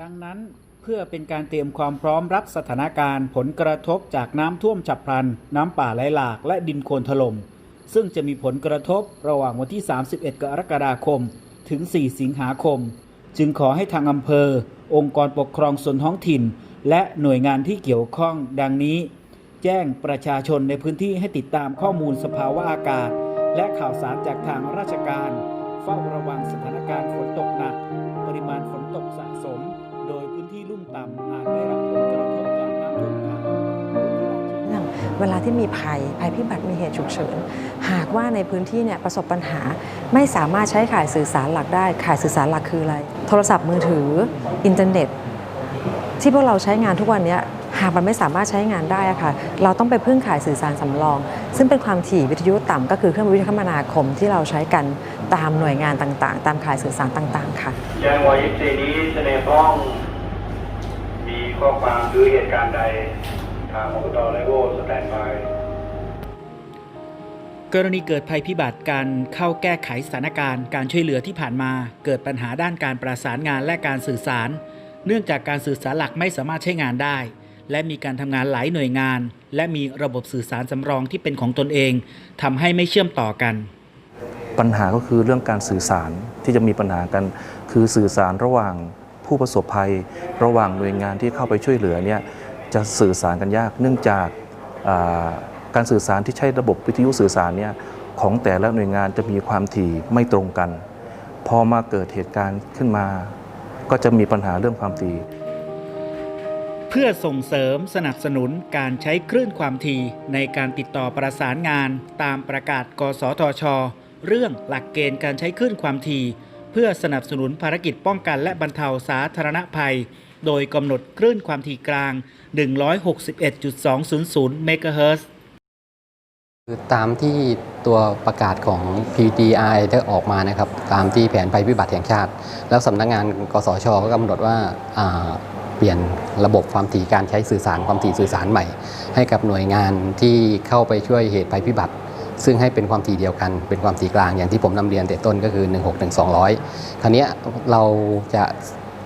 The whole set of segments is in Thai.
ดังนั้นเพื่อเป็นการเตรียมความพร้อมรับสถานการณ์ผลกระทบจากน้ำท่วมฉับพลัน น้ำป่าไหลหลากและดินโคลนถล่มซึ่งจะมีผลกระทบระหว่างวันที่ 31 กรกฎาคม ถึง 4 สิงหาคม จึงขอให้ทางอำเภอ องค์กรปกครองส่วนท้องถิ่น และหน่วยงานที่เกี่ยวข้องดังนี้ แจ้งประชาชนในพื้นที่ให้ติดตามข้อมูลสภาวะอากาศ และข่าวสารจากทางราชการ เฝ้าระวังสถานการณ์ฝนตกหนัก ปริมาณฝนตกสะสม โดยพื้นที่ลุ่มต่ำอาจได้รับผลกระทบจากน้ำท่วมขังเรื่องเวลาที่มีภัยภัยพิบัติมีเหตุฉุกเฉิน หากว่าในพื้นที่เนี่ยประสบปัญหาไม่สามารถใช้ข่ายสื่อสารหลักได้ ข่ายสื่อสารหลักคืออะไร โทรศัพท์มือถืออินเทอร์เน็ต ที่พวกเราใช้งานทุกวันเนี้ย หากมันไม่สามารถใช้งานได้อะค่ะ เราต้องไปพึ่งข่ายสื่อสารสำรอง ซึ่งเป็นความถี่วิทยุต่ำก็คือเครื่องมือวิทยุคมนาคมที่เราใช้กันตามหน่วยงานต่างๆ ตามข่ายสื่อสารต่างๆ ค่ะแจ้งวายิปซีนี้เสนอพ้อง มีข้อความหรือเหตุการณ์ใดทางอบตไลโวสแตนบายกรณีเกิดภัยพิบัติการเข้าแก้ไขสถานการณ์การช่วยเหลือที่ผ่านมา เกิดปัญหาด้านการประสานงานและการสื่อสาร เนื่องจากการสื่อสารหลักไม่สามารถใช้งานได้ และมีการทำงานหลายหน่วยงาน และมีระบบสื่อสารสำรองที่เป็นของตนเองทำให้ไม่เชื่อมต่อกัน ปัญหาก็คือเรื่องการสื่อสารที่จะมีปัญหากัน คือสื่อสารระหว่างผู้ประสบภัย ระหว่างหน่วยงานที่เข้าไปช่วยเหลือเนี่ยจะสื่อสารกันยาก เนื่องจากการสื่อสารที่ใช้ระบบวิทยุสื่อสารเนี่ยของแต่ละหน่วยงานจะมีความถี่ไม่ตรงกัน พอมาเกิดเหตุการณ์ขึ้นมา ก็จะมีปัญหาเรื่องความถี่ เพื่อส่งเสริมสนับสนุนการใช้คลื่นความถี่ในการติดต่อประสานงาน ตามประกาศ กสทช เรื่องหลักเกณฑ์การใช้คลื่นความถี่เพื่อสนับสนุนภารกิจป้องกันและบรรเทาสาธารณภัย โดยกำหนดคลื่นความถี่กลาง 161.200 เมกะเฮิรตซ์คือตามที่ตัวประกาศของ PDI ได้ออกมานะครับ ตามที่แผนภัยพิบัติแห่งชาติ แล้วสำนักงานกสชก็กำหนดว่าา ปลี่ยนระบบความถี่การใช้สื่อสารความถี่สื่อสารใหม่ ให้กับหน่วยงานที่เข้าไปช่วยเหตุภัยพิบัติ ซึ่งให้เป็นความถี่เดียวกัน เป็นความถี่กลางอย่างที่ผมนำเรียนแต่ต้นก็คือ 161200 คราวเนี้ยเราจะ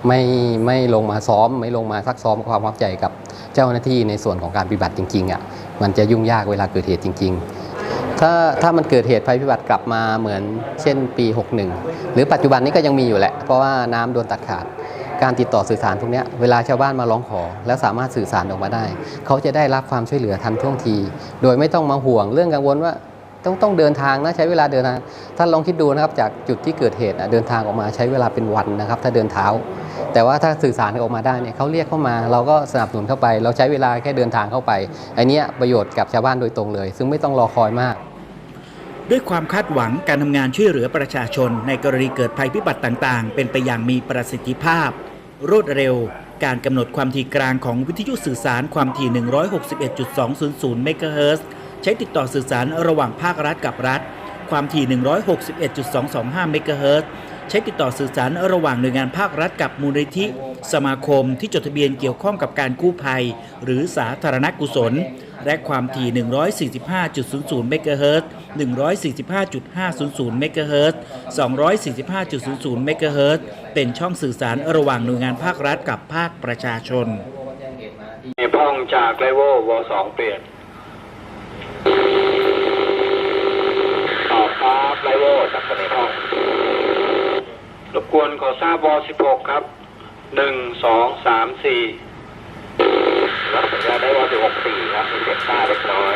ไม่ไม่ลงมาซ้อม ไม่ลงมาซักซ้อมความความใจกับเจ้าหน้าที่ในส่วนของการปฏิบัติจริงๆอะมันจะยุ่งยากเวลาเกิดเหตุจริง ๆ ถ้าถ้ามันเกิดเหตุภัยพิบัติกลับมาเหมือนเช่นปี 61 หรือปัจจุบันนี้ก็ยังมีอยู่แหละ เพราะว่าน้ำโดนตัดขาด การติดต่อสื่อสารพวกนี้เวลาชาวบ้านมาร้องขอ แล้วสามารถสื่อสารออกมาได้ เขาจะได้รับความช่วยเหลือทันท่วงที โดยไม่ต้องมาห่วงเรื่องกังวลว่าต้องต้องเดินทางนะใช้เวลาเดินทางท่านลองคิดดูนะครับจากจุดที่เกิดเหตุเดินทางออกมาใช้เวลาเป็นวันนะครับ ถ้าเดินเท้า แต่ว่าถ้าสื่อสารออกมาได้เนี่ยเขาเรียกเข้ามา เราก็สนับสนุนเข้าไป เราใช้เวลาแค่เดินทางเข้าไปอันนี้ประโยชน์กับชาวบ้านโดยตรงเลย ซึ่งไม่ต้องรอคอยมากด้วยความคาดหวังการทำงานช่วยเหลือประชาชน ในกรณีเกิดภัยพิบัติต่างๆ เป็นไปอย่างมีประสิทธิภาพ รวดเร็ว การกำหนดความถี่กลางของวิทยุสื่อสารความถี่ 161.200 เมกะเฮิรตซ์ใช้ติดต่อสื่อสารระหว่างภาครัฐกับรัฐ ความถี่ 161.225 เมกะเฮิรตซ์ใช้ติดต่อสื่อสารระหว่างหน่วยงานภาครัฐกับมูลนิธิ สมาคมที่จดทะเบียนเกี่ยวข้องกับการกู้ภัย หรือสาธารณกุศล และความถี่ 145.00 เมกะเฮิรตซ์ 145.500 เมกะเฮิรตซ์ 245.00 เมกะเฮิรตซ์ เป็นช่องสื่อสารระหว่างหน่วยงานภาครัฐกับภาคประชาชนมีพ้องจากไลโววสองเปลี่ยนตอบครับไลโวจากเสนพ้องรบกวนขอทราบวสิบหกครับหนึ่งสองสามสี่ รับสัญญาณได้วสิบหกสี่ครับมีเสียงซ่าเล็กน้อย